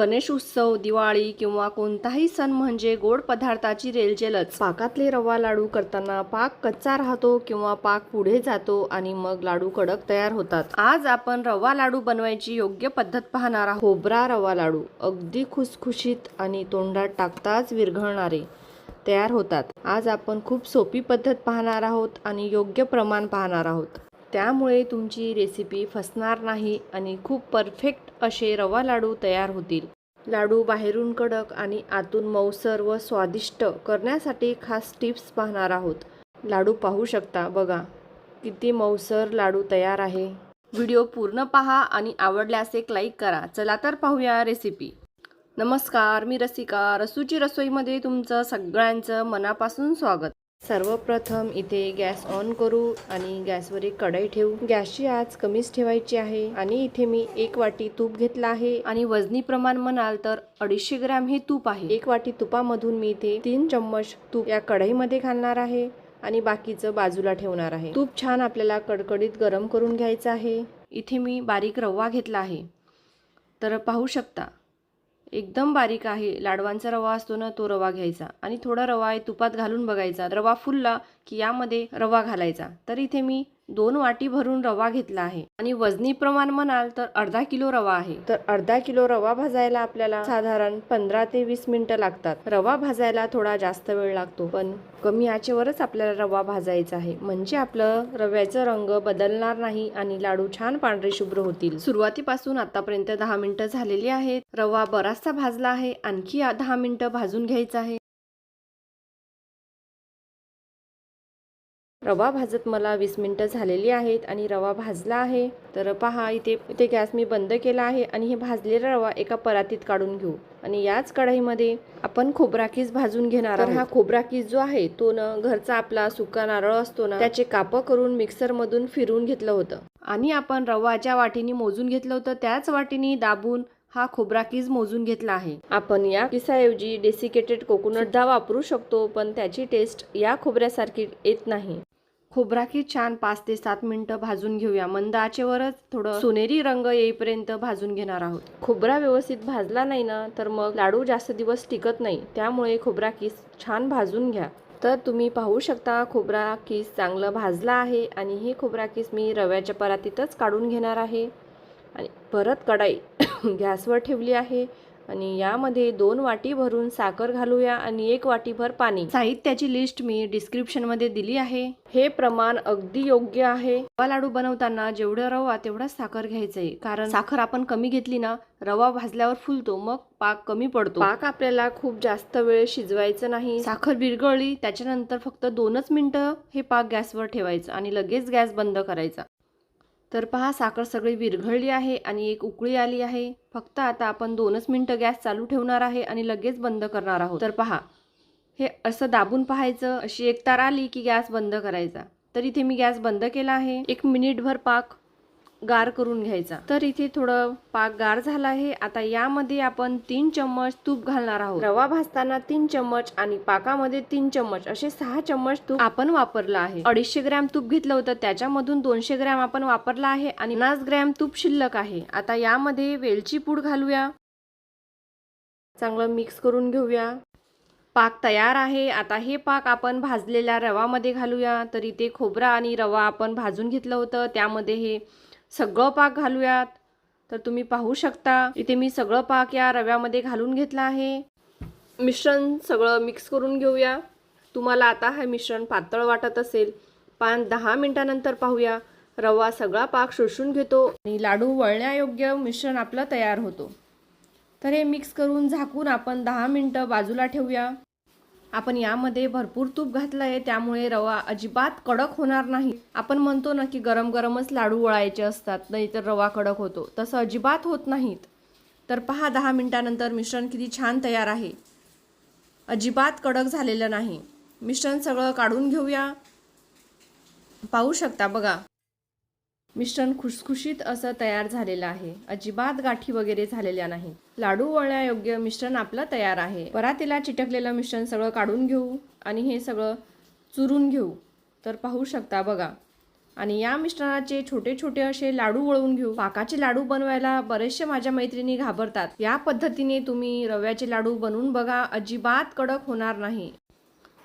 गणेश उत्सव दिवाळी किंवा कोणताही सण म्हणजे गोड पदार्थाची रेलचेलच पाकातले रवा लाडू करताना पाक कच्चा राहतो किंवा पाक पुढे जातो आणि मग लाडू कडक तयार होतात. आज आपण रवा लाडू बनवायची योग्य पद्धत पाहणार आहोत. खोबरा रवा लाडू अगदी खुसखुशीत आणि तोंडात टाकताच विरघळणारे तयार होतात. आज आपण खूप सोपी पद्धत पाहणार आहोत आणि योग्य प्रमाण पाहणार आहोत. त्यामुळे तुमची रेसिपी फसणार नाही आणि खूप परफेक्ट असे रवा लाडू तयार होतील. लाडू बाहेरून कडक आणि आतून मऊसर व स्वादिष्ट करण्यासाठी खास टिप्स पाहणार आहोत. लाडू पाहू शकता बघा. किती मऊसर लाडू तयार आहे. व्हिडिओ पूर्ण पहा आणि आवडल्यास एक लाईक करा. चला तर पाहूया रेसिपी नमस्कार मी रसिका. रसूची रसोईमध्ये तुमचं सगळ्यांचं मनापासून स्वागत. सर्वप्रथम इथे गॅस ऑन करू आणि गॅसवर एक कढई ठेवू. गॅसची आज कमीच ठेवायची आहे. आणि इथे मी एक वाटी तूप घेतला आहे. आणि वजनी प्रमाण म्हणाल तर अडीचशे ग्रॅम हे तूप आहे. एक वाटी तुपामधून मी इथे तीन चम्मच तूप या कढईमध्ये घालणार आहे. आणि बाकीचं बाजूला ठेवणार आहे. तूप छान आपल्याला कडकडीत गरम करून घ्यायचं आहे. इथे मी बारीक रवा घेतला आहे. तर पाहू शकता. एकदम बारीक आहे. लाडवांचा रवा असतो ना तो रवा घ्यायचा. आणि थोडा रवा आहे तुपात घालून बघायचा. रवा फुलला की यामध्ये रवा घालायचा. तर इथे मी दोन वाटी भरून रवा घेतला आहे. आणि वजनी प्रमाण म्हणाल तर अर्धा किलो रवा आहे. तर अर्धा किलो रवा भाजायला आपल्याला साधारण पंधरा ते वीस मिनिटं लागतात. रवा भाजायला थोडा जास्त वेळ लागतो पण कमी आचेवरच आपल्याला रवा भाजायचा आहे. म्हणजे आपलं रव्याचा रंग बदलणार नाही आणि लाडू छान पांढरे शुभ्र होतील. सुरुवातीपासून आतापर्यंत दहा मिनिटं झालेली आहेत. रवा बराचसा भाजला आहे. आणखी दहा मिनिटं भाजून घ्यायचा आहे. रवा भाजत मला वीस मिनिटं झालेली आहेत आणि रवा भाजला आहे. तर पहा इथे इथे गॅस मी बंद केला आहे आणि हे भाजलेला रवा एका परातीत काढून घेऊ. आणि याच कढईमध्ये आपण खोबरा किस भाजून घेणार तर हा खोबरा किस जो आहे तो न घरचा आपला सुका नारळ असतो ना त्याचे काप करून मिक्सर मधून फिरवून घेतलं होतं. आणि आपण रवा ज्या वाटीने मोजून घेतलं होतं. त्याच वाटीने दाबून हा खोबरा कीज मोजून घेतला आहे. आपण या किसाऐवजी डेसिकेटेड कोकोनट सुद्धा वापरू शकतो पण त्याची टेस्ट या खोबऱ्यासारखी येत नाही. खोबराखी छान पाच ते सात मिनटं भाजून घेऊया. मंद आचेवरच थोडं सोनेरी रंग येईपर्यंत भाजून घेणार आहोत. खोबरा व्यवस्थित भाजला नाही ना तर मग लाडू जास्त दिवस टिकत नाही. त्यामुळे खोबरा किस छान भाजून घ्या. तर तुम्ही पाहू शकता खोबरा किस चांगलं भाजला आहे आणि हे खोबरा किस मी रव्याच्या परातीतच काढून घेणार आहे. आणि परत कढाई गॅसवर ठेवली आहे. आणि यामध्ये दोन वाटी भरून साखर घालूया आणि एक वाटीभर पाणी. साहित्याची लिस्ट मी डिस्क्रिप्शनमध्ये दिली आहे. हे प्रमाण अगदी योग्य आहे. रवा लाडू बनवताना जेवढं रवा तेवढाच साखर घ्यायचंय. कारण साखर आपण कमी घेतली ना रवा भाजल्यावर फुलतो मग पाक कमी पडतो. पाक आपल्याला खूप जास्त वेळ शिजवायचं नाही. साखर विरघळली त्याच्यानंतर फक्त दोनच मिनिटं हे पाक गॅसवर ठेवायचं आणि लगेच गॅस बंद करायचा. तर पहा साखर सगळी विरघळली आहे आणि एक उकळी आली आहे. फक्त आता आपण दोनच मिनटं गॅस चालू ठेवणार आहे आणि लगेच बंद करणार आहोत. तर पहा हे असं दाबून पाहायचं अशी एक तार आली की गॅस बंद करायचा. तर इथे मी गॅस बंद केला आहे. एक मिनिटभर पाक गार करून घ्यायचा. तर इथे थोडं पाक गार झाला आहे. आता यामध्ये आपण तीन चम्मच तूप घालणार आहोत. रवा भाजताना तीन चम्मच आणि पाकामध्ये तीन चम्मच असे सहा चम्मच तूप आपण वापरलं आहे. अडीचशे ग्रॅम तूप घेतलं होतं. त्याच्यामधून दोनशे ग्रॅम आपण वापरला आहे आणि पन्नास ग्रॅम तूप शिल्लक आहे. आता यामध्ये वेलची पूड घालूया. चांगलं मिक्स करून घेऊया. पाक तयार आहे. आता हे पाक आपण भाजलेल्या रवामध्ये घालूया. तर इथे खोबरा आणि रवा आपण भाजून घेतलं होतं. त्यामध्ये हे सगळं पाक घालूयात. तर तुम्ही पाहू शकता इथे मी सगळं पाक या रव्यामध्ये घालून घेतलं आहे. मिश्रण सगळं मिक्स करून घेऊया. तुम्हाला आता हे मिश्रण पातळ वाटत असेल पाच दहा मिनटानंतर पाहूया. रवा सगळा पाक शोषून घेतो आणि लाडू वळण्यायोग्य मिश्रण आपलं तयार होतो. तर हे मिक्स करून झाकून आपण दहा मिनटं बाजूला ठेवूया. आपण यामध्ये भरपूर तूप घातलं आहे त्यामुळे रवा अजिबात कडक होणार नाही. आपण म्हणतो ना की गरम गरमच लाडू वळायचे असतात नाहीतर रवा कडक होतो. तसं अजिबात होत नाहीत. तर पहा दहा मिनटानंतर मिश्रण किती छान तयार आहे. अजिबात कडक झालेलं नाही. मिश्रण सगळं काढून घेऊया. पाहू शकता बघा. मिश्रण खुसखुशीत असं तयार झालेलं आहे. अजिबात गाठी वगैरे झालेल्या नाही. लाडू वळण्यायोग्य मिश्रण आपलं तयार आहे. परातीला चिटकलेलं मिश्रण सगळं काढून घेऊ आणि हे सगळं चुरून घेऊ. तर पाहू शकता बघा. आणि या मिश्रणाचे छोटे छोटे असे लाडू वळवून घेऊ. पाकाचे लाडू बनवायला बरेचसे माझ्या मैत्रिणी घाबरतात. या पद्धतीने तुम्ही रव्याचे लाडू बनवून बघा. अजिबात कडक होणार नाही.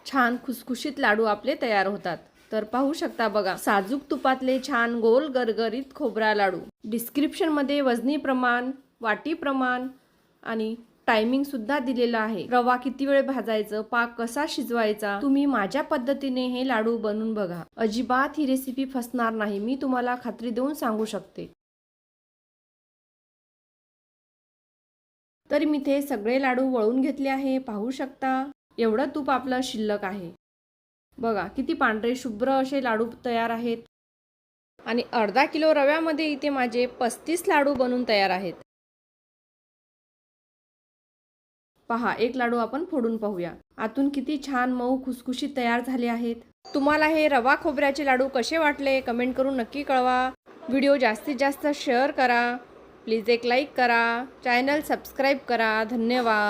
छान खुसखुशीत लाडू आपले तयार होतात. तर पाहू शकता बघा. साजूक तुपातले छान गोल गरगरीत खोबरा लाडू. डिस्क्रिप्शनमध्ये वजनी प्रमाण वाटी प्रमाण आणि टायमिंग सुद्धा दिलेला आहे. रवा किती वेळ भाजायचं पाक कसा शिजवायचा तुम्ही माझ्या पद्धतीने हे लाडू बनवून बघा. अजिबात ही रेसिपी फसणार नाही मी तुम्हाला खात्री देऊन सांगू शकते. तर मी ते सगळे लाडू वळून घेतले आहे पाहू शकता. एवढं तूप आपलं शिल्लक आहे. बघा किती पांढरे शुभ्र असे लाडू तयार आहेत. आणि अर्धा किलो रव्यामध्ये इथे माझे पस्तीस लाडू बनून तयार आहेत. पहा एक लाडू आपण फोडून पाहूया. आतून किती छान मऊ खुसखुशीत तयार झाले आहेत. तुम्हाला हे रवा खोबऱ्याचे लाडू कसे वाटले कमेंट करून नक्की कळवा. व्हिडिओ जास्तीत जास्त शेअर करा. प्लीज एक लाईक करा. चॅनल सबस्क्राईब करा. धन्यवाद.